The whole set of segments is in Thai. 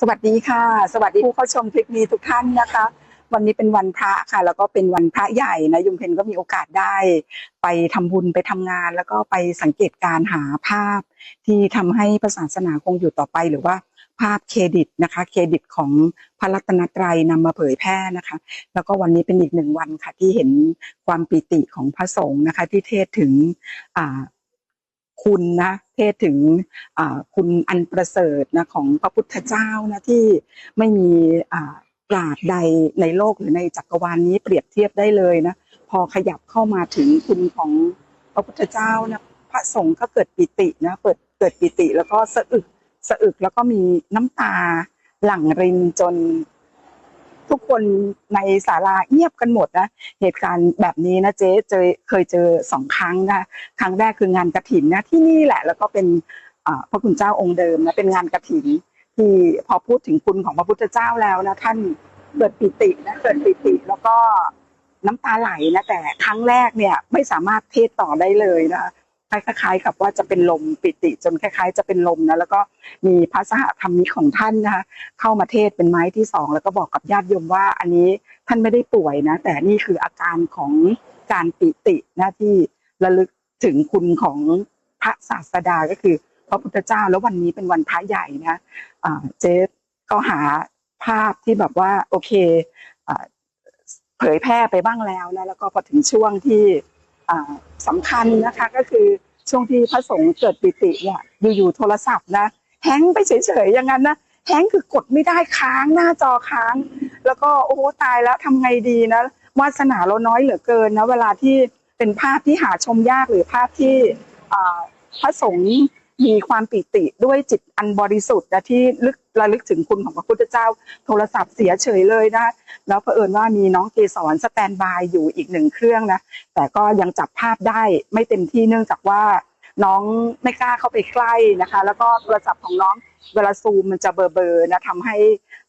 สวัสดีค่ะ สวัสดีผู้เข้าชมคลิปนี้ทุกท่านนะคะ วันนี้เป็นวันพระค่ะ แล้วก็เป็นวันพระใหญ่นะยุมเพนก็มีโอกาสได้ ไปทำบุญไปทำงาน แล้วก็ไปสังเกตการ์หาภาพ ที่ทำให้พระศาสนาคงอยู่ต่อไปหรือว่าภาพเครดิตนะคะเครดิตของพระรัตนตรัยนำมาเผยแพร่นะคะ แล้วก็วันนี้เป็นอีกหนึ่งวันค่ะที่เห็นความปิติของพระสงฆ์นะคะ ที่เทศถึงอ่า คุณนะเทศถึงคุณอันประเสริฐนะของพระพุทธเจ้านะที่ไม่มีปราดใดในโลกหรือในจักรวาลนี้เปรียบเทียบได้เลยนะพอขยับเข้ามาถึงคุณของพระพุทธเจ้านะพระสงฆ์ก็เกิดปิตินะเปิดเกิดปิติแล้วก็สะอึกสะอึกแล้วก็มีน้ำตาหลั่งรินจน ทุกคนในศาลาเงียบกันหมดนะ เหตุการณ์แบบนี้นะเจ๊เจอเคยเจอสองครั้งนะครั้งแรกคืองานกระถินนะที่นี่แหละ แล้วก็เป็นพระคุณเจ้าองค์เดิมนะเป็นงานกระถินที่พอพูดถึงคุณของพระพุทธเจ้าแล้วนะท่านเกิดปิตินะเกิดปิติแล้วก็น้ำตาไหลนะแต่ครั้งแรกเนี่ยไม่สามารถเทศต่อได้เลยนะ คล้ายๆ กับว่าจะเป็นลมปิติจนคล้าย ๆ จะเป็นลมนะแล้วก็มีพระสหธรรมิกของท่านนะคะเข้ามาเทศเป็นไม้ที่สองแล้วก็บอกกับญาติโยมว่า อันนี้ท่านไม่ได้ป่วยนะแต่นี่คืออาการของการปิตินะที่ระลึกถึงคุณของพระศาสดาก็คือพระพุทธเจ้าแล้ววันนี้เป็นวันพระใหญ่นะเจ๊ก็หาภาพที่แบบว่าโอเคเผยแพร่ไปบ้างแล้วนะแล้วก็พอถึงช่วงที่ สำคัญนะคะก็คือช่วงที่พระสงฆ์เกิดปิติเนี่ยอยู่ๆโทรศัพท์นะแฮงไปเฉยๆอย่างนั้นนะแฮงคือกดไม่ได้ค้างหน้าจอค้าง แล้วก็โอ้โหตายแล้วทำไงดีนะวาสนาเราน้อยเหลือเกินนะเวลาที่เป็นภาพที่หาชมยากหรือภาพที่อ่าพระสงฆ์ มีความปิติด้วยจิตอันบริสุทธิ์นะที่ลึกระลึกถึงคุณของพระพุทธเจ้า โทรศัพท์เสียเฉยเลยนะแล้วเผอิญว่ามีน้องเกสรสแตนบายอยู่อีกหนึ่งเครื่องนะแต่ก็ยังจับภาพได้ไม่เต็มที่เนื่องจากว่าน้องไม่กล้าเข้าไปใกล้นะคะ แล้วก็โทรศัพท์ของน้องเวลาซูมมันจะเบลอๆนะทำให้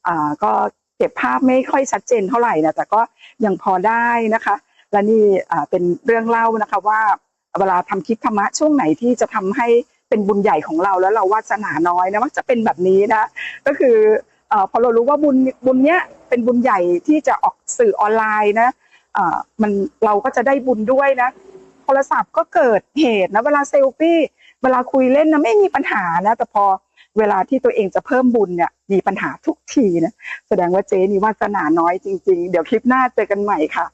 อ่าก็เก็บภาพไม่ค่อยชัดเจนเท่าไหร่นะแต่ก็ยังพอได้นะคะ และนี่อ่าเป็นเรื่องเล่านะคะว่าเวลาทำคลิปธรรมะช่วงไหนที่จะทำให้ เป็นบุญใหญ่ของเราแล้วเราวาสนาน้อยนะมักจะเป็นแบบนี้นะก็คืออพอเรารู้ว่าบุญบุญเนี้ยเป็นบุญใหญ่ที่จะออกสื่อออนไลน์นะมันเราก็จะได้บุญด้วยนะโทรศัพท์ก็เกิดเหตุนะเวลาเซลฟี่เวลาคุยเล่นนะไม่มีปัญหานะแต่พอเวลาที่ตัวเองจะเพิ่มบุญเนี่ยมีปัญหาทุกทีนะแสดงว่าเจ๊นี่วาสนาน้อยจริง ๆ เดี๋ยวคลิปหน้าเจอกันใหม่ค่ะ